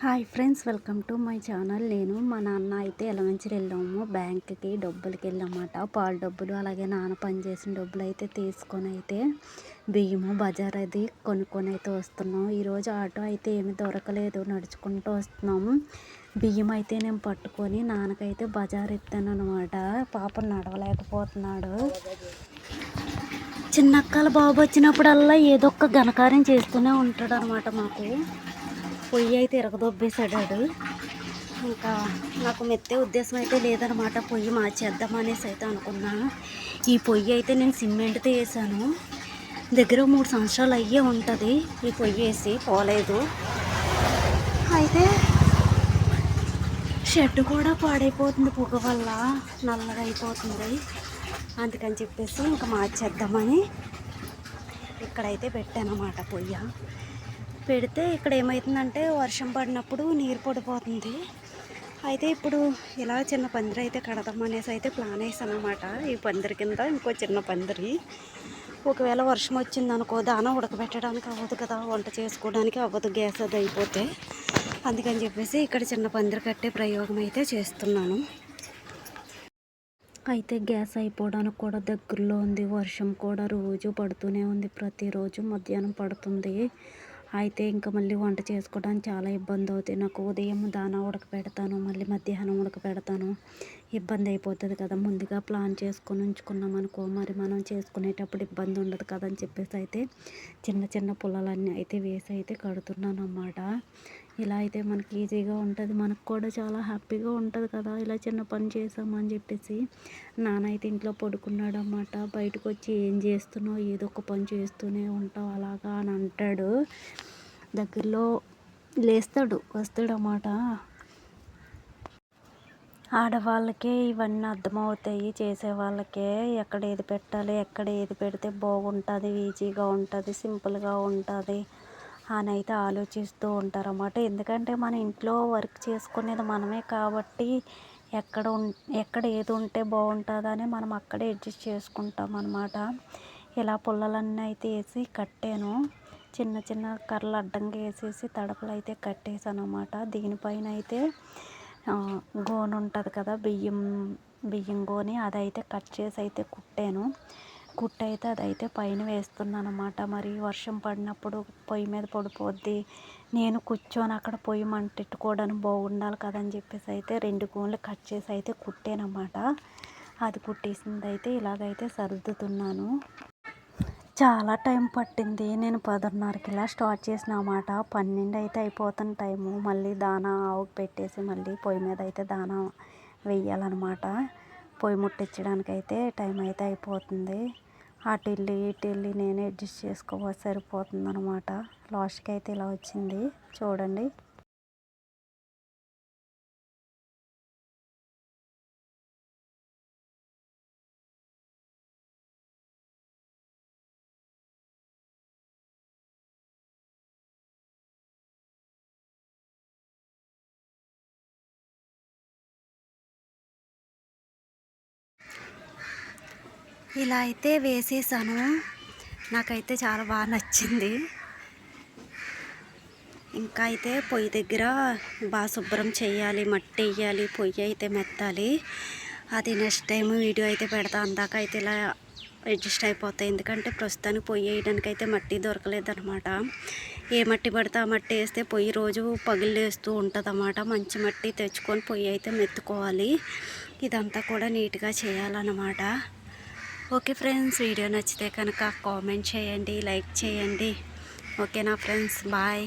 Hi friends welcome to my channel. నేను మా నాన్న అయితే ఎలమంచికి వెళ్ళాము. బ్యాంక్కి డబ్బులకి వెళ్ళామన్నమాట పాలు డబ్బులు అలాగే నాన్న పనిచేసిన డబ్బులు అయితే తీసుకొని అయితే బియ్యము బజార్ అది కొనుక్కొని అయితే వస్తున్నాం. ఈరోజు ఆటో అయితే ఏమి దొరకలేదు. నడుచుకుంటూ వస్తున్నాము బియ్యం అయితే నేను పట్టుకొని నాన్నకైతే బజార్ ఎత్తాను అనమాట పాప నడవలేకపోతున్నాడు. చిన్నక్కల బాబు వచ్చినప్పుడల్లా ఏదో ఒక ఘనకార్యం చేస్తూనే ఉంటాడు అనమాట మాకు. పొయ్యి అయితే ఇరగదొబ్బేసాడు ఇంకా నాకు మెత్తే ఉద్దేశం అయితే లేదనమాట పొయ్యి మార్చేద్దాం అనేసి అయితే అనుకున్నా. ఈ పొయ్యి అయితే నేను సిమెంట్తో వేసాను. దగ్గర మూడు సంవత్సరాలు అయ్యే ఉంటుంది ఈ పొయ్యి వేసి పోలేదు. అయితే షెడ్ కూడా పాడైపోతుంది పొగ వల్ల నల్లగా అయిపోతుంది. అందుకని చెప్పేసి ఇంకా మార్చేద్దామని ఇక్కడైతే పెట్టానమాట పొయ్య. పెడితే ఇక్కడ ఏమవుతుందంటే వర్షం పడినప్పుడు నీరు పడిపోతుంది. అయితే ఇప్పుడు ఇలా చిన్న పందిరి అయితే కడదాం అనేసి అయితే ప్లాన్ వేసాను అనమాట ఈ పందిరి కింద ఇంకో చిన్న పందిరి. ఒకవేళ వర్షం వచ్చింది అనుకో దాన ఉడకబెట్టడానికి అవ్వదు కదా వంట చేసుకోవడానికి అవ్వదు గ్యాస్ అది అయిపోతే. అందుకని చెప్పేసి ఇక్కడ చిన్న పందిరి కట్టే ప్రయోగం అయితే చేస్తున్నాను. అయితే గ్యాస్ అయిపోవడానికి కూడా దగ్గరలో ఉంది. వర్షం కూడా రోజు పడుతూనే ఉంది. ప్రతిరోజు మధ్యాహ్నం పడుతుంది. అయితే ఇంకా మళ్ళీ వంట చేసుకోవడానికి చాలా ఇబ్బంది అవుతుంది నాకు ఉదయం దానా ఉడకపెడతాను మళ్ళీ మధ్యాహ్నం ఉడకపెడతాను. ఇబ్బంది అయిపోతుంది కదా. ముందుగా ప్లాన్ చేసుకొని ఉంచుకున్నాం అనుకో మరి మనం చేసుకునేటప్పుడు ఇబ్బంది ఉండదు కదా అని చెప్పేసి అయితే చిన్న చిన్న పుల్లలన్నీ అయితే వేసి అయితే కడుతున్నాను అన్నమాట. ఇలా అయితే మనకి ఈజీగా ఉంటుంది. మనకు కూడా చాలా హ్యాపీగా ఉంటుంది కదా. ఇలా చిన్న పని చేసామని చెప్పేసి నాన్న అయితే ఇంట్లో పడుకున్నాడు అన్నమాట. బయటకు వచ్చి ఏం చేస్తున్నావు? ఏదో ఒక పని చేస్తూనే ఉంటావు అలాగా అని అంటాడు. దగ్గరలో లేస్తాడు వస్తాడు అన్నమాట ఆడవాళ్ళకే ఇవన్నీ అర్థమవుతాయి. చేసే వాళ్ళకే ఎక్కడ ఏది పెట్టాలి ఎక్కడ ఏది పెడితే బాగుంటుంది ఈజీగా ఉంటుంది సింపుల్గా ఉంటుంది అని అయితే ఆలోచిస్తూ ఉంటారన్నమాట. ఎందుకంటే మన ఇంట్లో వర్క్ చేసుకునేది మనమే కాబట్టి ఎక్కడ ఉం ఎక్కడ ఏది ఉంటే బాగుంటుందని మనం అక్కడే అడ్జస్ట్ చేసుకుంటాం అనమాట ఇలా పుల్లలన్నీ అయితే వేసి కట్టాను. చిన్న చిన్న కర్రలు అడ్డంగా వేసేసి తడపలు అయితే కట్టేసాను అనమాట దీనిపైన అయితే గోను ఉంటుంది కదా బియ్యం బియ్యం గోని అదైతే కట్ చేసి అయితే కుట్టాను. కుట్ట అయితే అదైతే పైన వేస్తున్నాను అనమాట మరి వర్షం పడినప్పుడు పొయ్యి మీద పడిపోద్ది. నేను కూర్చొని అక్కడ పొయ్యి మంటెట్టుకోవడానికి బాగుండాలి కదని చెప్పేసి అయితే రెండు గోన్లు కట్ చేసి అయితే కుట్టానమాట. అది కుట్టేసింది అయితే ఇలాగైతే సర్దుతున్నాను. చాలా టైం పట్టింది. నేను పదిన్నరకి ఇలా స్టార్ట్ చేసిన అన్నమాట పన్నెండు అయితే అయిపోతున్న టైము. మళ్ళీ దానా ఆవుకు పెట్టేసి మళ్ళీ పొయ్యి మీద అయితే దానా వేయాలన్నమాట పొయ్యి ముట్టించడానికి అయితే టైం అయితే అయిపోతుంది. అటు వెళ్ళి ఇటు వెళ్ళి నేను అడ్జస్ట్ చేసుకోవాలి. సరిపోతుంది అనమాట లాస్ట్కి అయితే ఇలా వచ్చింది. చూడండి. ఇలా అయితే వేసేసాను. నాకైతే చాలా బాగా నచ్చింది. ఇంకా అయితే పొయ్యి దగ్గర బాగా శుభ్రం చేయాలి మట్టి వేయాలి పొయ్యి అయితే మెత్తాలి. అది నెక్స్ట్ టైం వీడియో అయితే పెడతా అందాక అయితే ఇలా అడ్జస్ట్ అయిపోతాయి. ఎందుకంటే ప్రస్తుతానికి పొయ్యి వేయడానికి అయితే మట్టి దొరకలేదన్నమాట. ఏ మట్టి పడితే ఆ మట్టి వేస్తే పొయ్యి రోజు పగిలేస్తూ ఉంటుంది అన్నమాట మంచి మట్టి తెచ్చుకొని పొయ్యి అయితే మెత్తుకోవాలి. ఇదంతా కూడా నీట్గా చేయాలన్నమాట. ఓకే ఫ్రెండ్స్ వీడియో నచ్చితే కనుక కామెంట్ చేయండి లైక్ చేయండి. ఓకేనా ఫ్రెండ్స్ బాయ్.